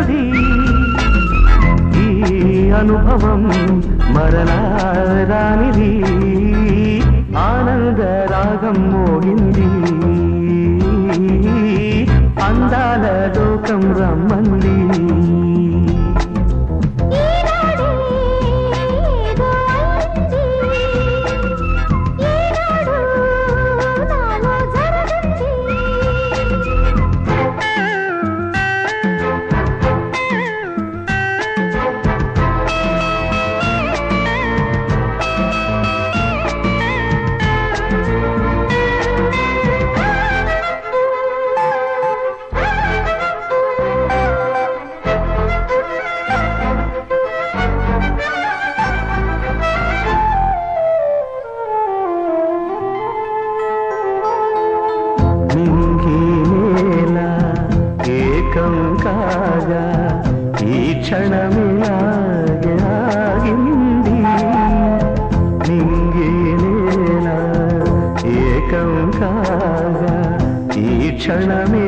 ఉన్నది. ఈ అనుభవం మరలారానిది ఆనంద రాగం మోగింది. అందాల లోకం రమ్మంది. క్షణమిలాగే ఆగింది. నింగి నేల ఏకం కాగా ఈ క్షణమే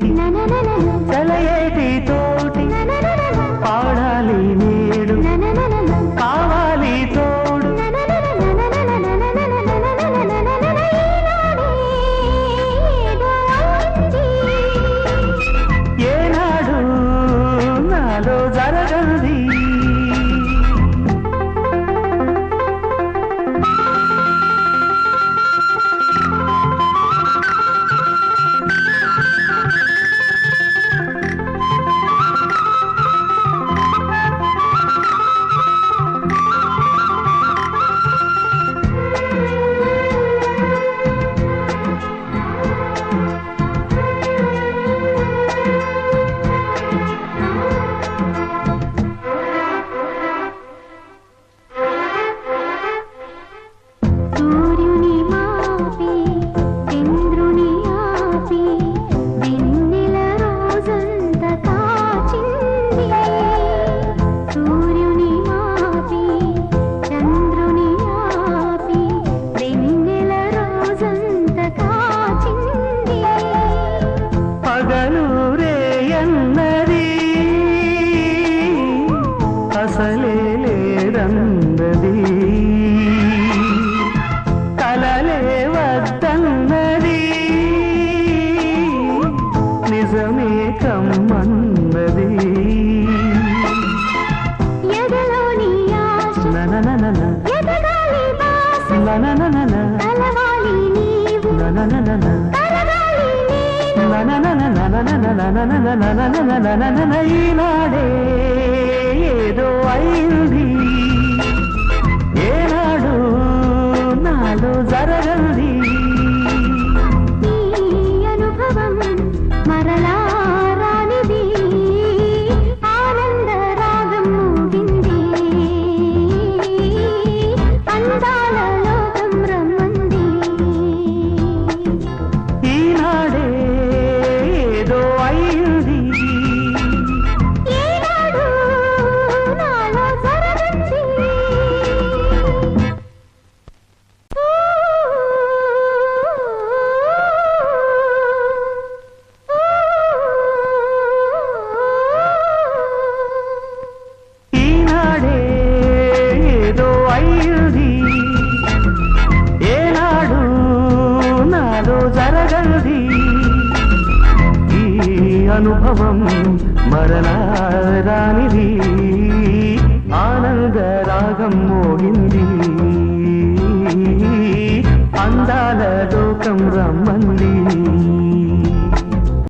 నమస్తే ఏదో అయింది ఏనాడు నాలో జరగదు నాలో జరగది ఈ అనుభవం మరలా ఆనంద రాగం మోగింది. అందాల లోకం రమ్మంది.